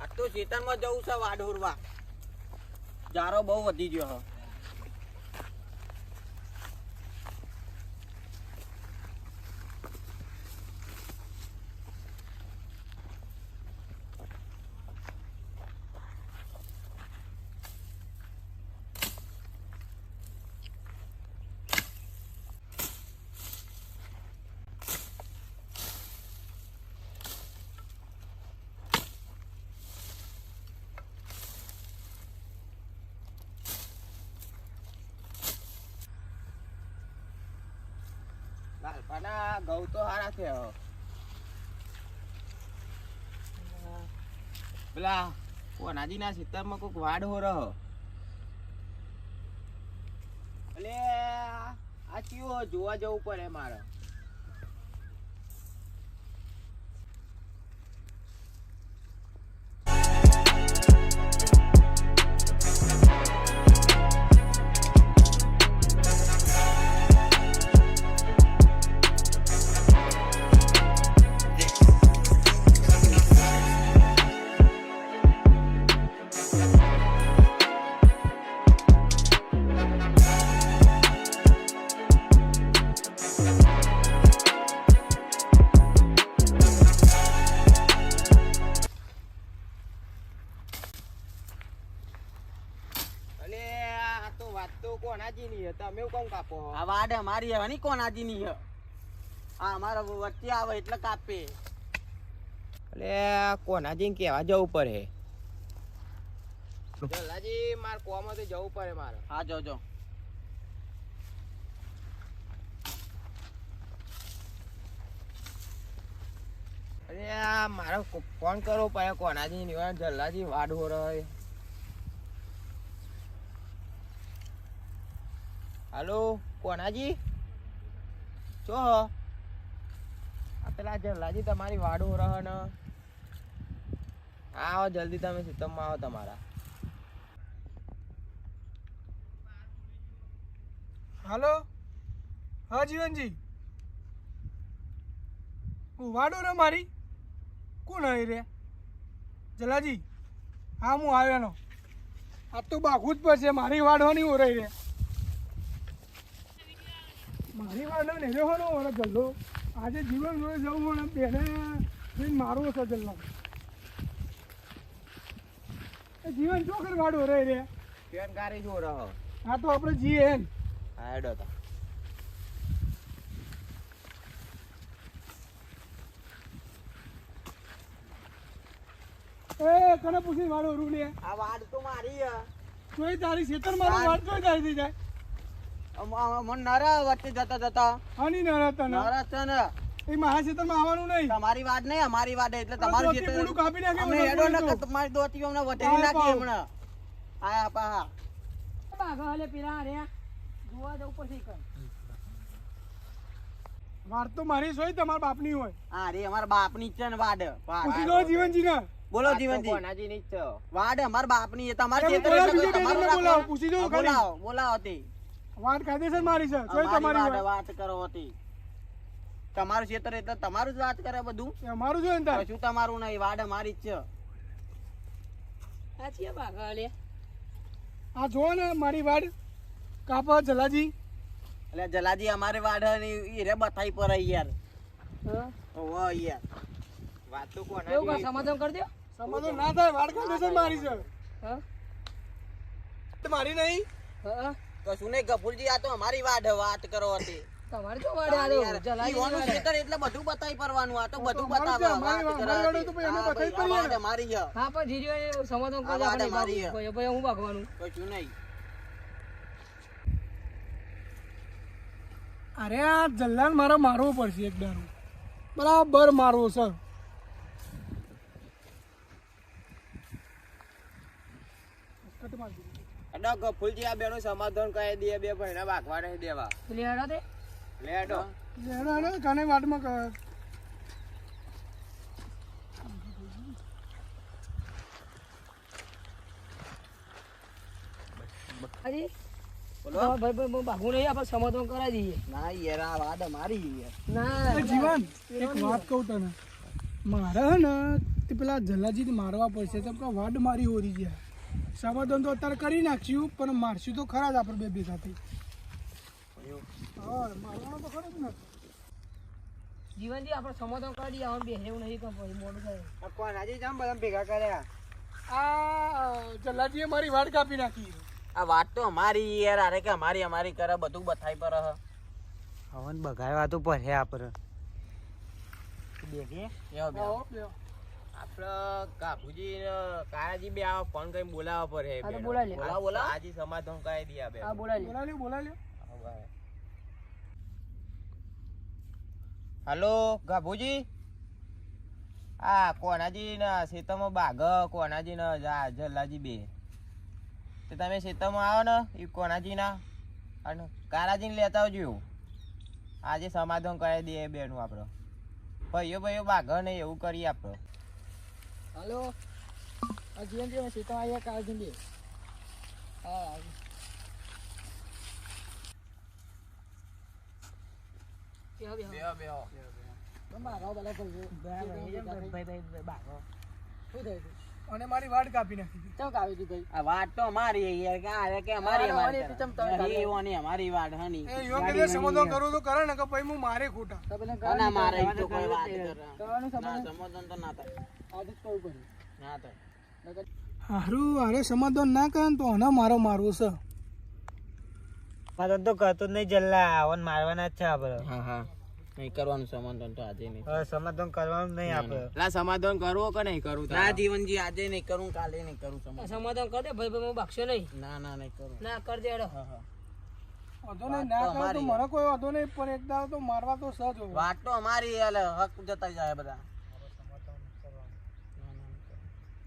આ તો ખેતરમાં જવું છે વાઢોરવા. જારો બહુ વધી ગયો હ. લાલપાના ઘઉં તો સારા છે. પેલા કોનાજીના માં કોઈક વાડ હો રહો આ કયું જોવા જવું પડે મારે આ વાડે અમારી હે ની કોનાજીની હે. આ અમારા વચ્ચે આવે એટલે કાપે. અલે કોનાજીને કેવા જવું પડે? જલાજી માર કોમાંથી જવું પડે મારે. હા જો જો. અરે આ મારે ફોન કરવો પડે કોનાજી નિવાન જલ્લાજી વાડ હો રહ્યો હાલો કોનાજી ચો? આ પેલા જલ્લાજી તમારી વાડો રહન. આવો જલ્દી તમે સિસ્ટમમાં આવો તમારા. હાલો? હા, જીવનજી. હું વાડો ને મારી. કોણ આવી રે? જલાજી હા, હું આવ્યાનો આ તો બાખું જ પડશે મારી વાડવાની ઓરાઈ રે. મારી વાડો ને રહ્યો ને ઓરે જલ્લો આજે જીવન જોડે જવું હોય બેને જઈને મારવો છે જલ્લો જીવન ચોખર વાડો રહી રે કેન ગારી જો રહો? હા તો આપણે જીએ એમ. હા તો. એ કને પૂછી વાડો રૂ લે. આ વાડ તો મારી તોય તારી ખેતર મારો વાડ તોય તારી થઈ જાય. મને નર વચ્ચે જતા જતા. આની ના તને? નર છે એ મારા ખેતરમાં આવવાનું નહીં. તમારી વાડ નહીં અમારી વાડ એટલે તમારું દોતી પૂરું કાપી નાખે અમે બધા હેડો તો. તમારી દોતી અમને વધેરી નાખી હમણાં. આયા પા બાઘા હલે પેલા રે જોવા જવું પછી કર વાડ તો મારી સોય હોય તમારા બાપની હોય. હા રે અમારા બાપની છે ને વાડ. પૂછી લો બોલો જીવનજી. છે. વાડ અમારા બાપની છે તમારે બોલાવો, બોલાવો, પૂછી જો બોલાવો બોલાવો તે. વાડ કાયદેસર મારી છે. તોય તમારી વાત. કરો હતી. તમારું ક્ષેત્ર એટલે તમારું જ વાત કરે બધું. એ અમારું જોઈએ ને શું તમારું નહીં વાડ મારી જ છે. સાચી હે બાઘા આ જો ને મારી વાડ કાપા જલાજી. એટલે જલાજી અમારે વાડની રે બથાઈ પર યાર. હા. ઓહો યાર. વાત તો એવું કોનાજી કર સમાધાન કરી દો સમાધાન ના થાય વાડ કાયદેસર મારી છે. હા. મારી નહીં. હા. કશું નહીં ગફુરજી આ તો અમારી વાડ વાત કરો હતી. તમારે તો વાડે આલો જલાઈ ખેતર એટલે બધું બતાઈ પરવાનું આ તો બધું અમારી વાત કરે તો એને બતાઈ ભાઈ, વાડ કરીએ છે. હા પણ જીજો સમાધાન આ કરી આપણે મારી છે ભાઈ ભાઈ હું ભાગવાનું. કશું નહીં. અરે આ જલ્લાન મારે મારવો પડશે એક દારૂ. બરાબર મારવો છે કટ માર એટલે ગફુલજી આ બેનો સમાધાન કહી દે બે ભાઈના ભાગવા નહીં દેવા. લેડો હેડો તે. લેડો હેડો. હેડો હેડો વાટમાં ક- અરે બોલો. ભાઈ ભાઈ હું ભાગવું નહીં આપણે સમાધાન કરાવી દઈએ. ના યાર આ વાડ અમારી યાર. ના જીવન એક વાત કહું તને. મારે ને તે પેલા જલ્લાજી મારવા પડશે તો કે વાડ મારી હોરી ગયા. સમાધાન તો અત્યારે કરી નાખ્યું પણ મારશું તો ખરા જ આપણે બે ભેગા થઈ હા મારવાનો તો ખરો જ ને. જીવનજી આપણે સમાધાન કરી દઈએ હવે બેહરેવું નહીં તો પછી મોડું થાય. કોણ આજે જામ બધા ભેગા કર્યા? આ જલ્લાજીએ મારી વાડ કાપી નાખી. આ વાત તો અમારી યાર અરે કે અમારી અમારી કરે બધું બથાઈ પર હ હવન બગાડવા તો હે આપણે. દેખીએ એવો બે આવો, બેહો. આપણે કાકુજી કાયાજી બે આવો ફોન કરીને બોલાવવા પડે હા તો બોલાવી લે. બોલાવો બોલાવો આજી સમાધાન કરાવી દીયા બે. હા બોલાવી લે. બોલા લ્યો બોલા લ્યો. હલો ગાભુજી? આ કોનાજી ના ખેતરમાં બાઘ કોનાજી ના જલ્લાજી બે. તો તમે ખેતરમાં આવો ને એ કોનાજી ના અને કારાજી લેતા આવજો. આજે સમાધાન કરાવી દઈએ બેનું આપણે ભાઈઓ ભાઈઓ બાઘ ને એવું કરીએ આપણે હાલો. જીવનજી અમે સીતા આવ્યા કાળજી બે હા. અને મારી વાડ કાપી નાખી ચમ કાવી હતી ભાઈ આ વાત તો અમારી યાર કે આ કે અમારી અમારી તમે કરે. કરે. એવો નહીં અમારી હની. એ સમાધાન તો કરે ને કે ભાઈ હું મારે ખોટા. તો ના, ના મારે તો કોઈ વાત કરે. સમાધાન તો ના થાય. આજે જ પડ્યું ના થાય. હારું હારે સમાધાન ના કરે તો આને મારો મારવો છે. સમાધાન તો કરતો જ નહીં જલ્લા આવન મારવાના જ છે આપણે હા હા. નહીં કરવાનું સમાધાન તો આજે નહીં. સમાધાન કરવાનું નહીં આપણે લા સમાધાન કરવું કે નહીં કરું ના જીવનજી આજે નહીં કરું કાલે નહીં કરું સમાધાન. દે ભાઈ ભાઈ હું બાગશો નહીં. ના ના નહીં કરું. ના કરી દે હા હા. વાંધો નહીં ના કરે તો મને કોઈ વાંધો નહીં પણ એક દાડો તો મારવા તો સજ વાત તો અમારી હક જતા જાય બધા.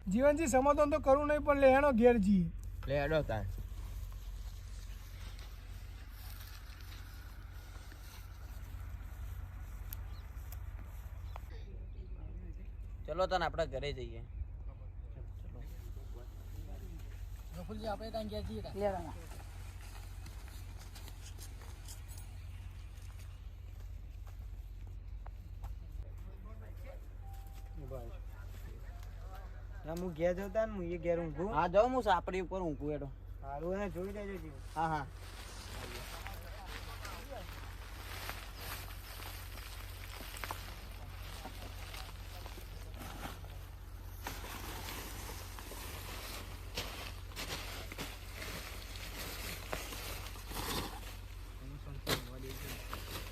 જીવનજી સમાધાન તો કરવું નહીં પણ લેણો ઘેર જઈએ લે હેડો તાર. ચલો તને આપણે ઘરે જઈએ. ગફુરજી આપણે ત્યાં ગયા છીએ રાણા હું ઘેર જતા ને હું એ ઘેર ઊંઘું. હા જાઉં હું સાપડી ઉપર ઊંઘું એડો સારું હે જોઈ લેજો જીવ. હા હા.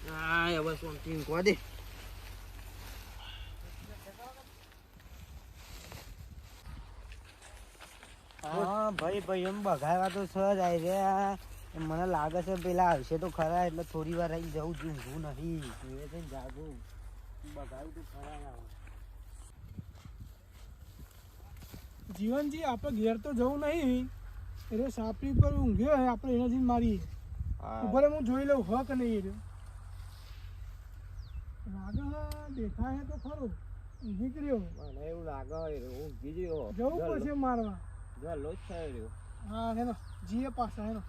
હા હવે શાંતિ ઊંઘવા દે હા ભાઈ ભાઈ એમ બગાડવા તો સજ આવી રહ્યા. મને લાગે છે પેલા આવશે તો ખરા એટલે થોડી વાર આવી જવું છું ઊંઘું નહીં. ધીરે છે જાગું. બગાડું તો ખરા જીવનજી આપણે ઘેર તો જવું નહીં. એટલે સાપરી પર ઊંઘ્યો હોય આપણે એના જઈને મારીએ ઉપર હું જોઈ લઉં હક નહીં. લાગે હે દેખાય તો ખરું. ઊંઘી કર્યો મને એવું લાગે ઊંઘી ગયો જવું પડશે મારવા. ગલો જ થઈ રહ્યો હા હેનો જીએ પાછા હેનો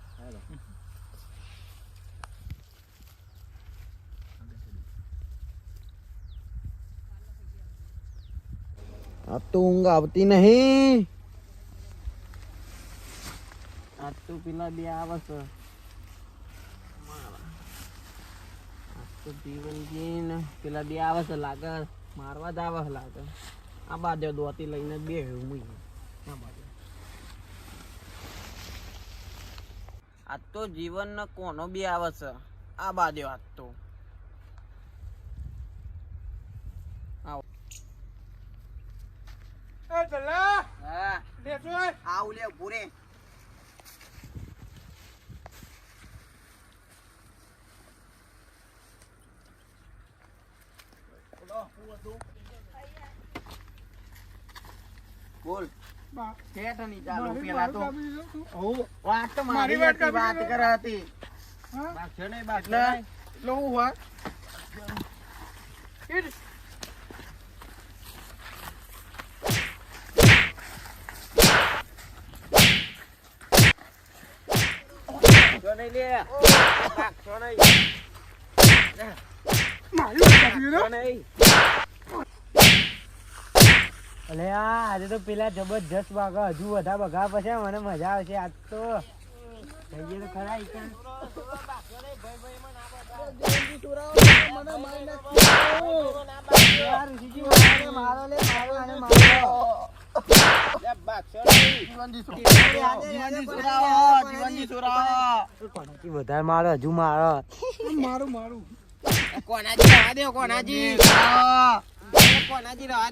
આ તો ઊંઘ આવતી નહીં આજ તો પેલા બે આવે છે આજ તો જીવનજી ને પેલા બે આવે છે લાગે મારવા જ આવે છે લાગે આ બાજુ દોતી લઈને બે હું આ બાજુ આજ તો જીવન ને કોનો બી આવે છે? આ બાદે આજ તો. આવ. લે બોલ. બા ઠેઠની મારી પેલા તો વાત તો મારી મારી વાત હતી નહીં એટલે હું હોય. નહીં નહીં મારી વાડ કાપી દીધો બાગશો નહીં અલે આજે તો પેલા જબરજસ્ત બાગા હજુ બધા બગા પછી મને મજા આવશે આજ તો. જઈએ તો ખરા વધારે મારો હજુ મારો મારું મારું. કોનાજી કોનાજી. કોનાજી રવા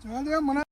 જવા દે મને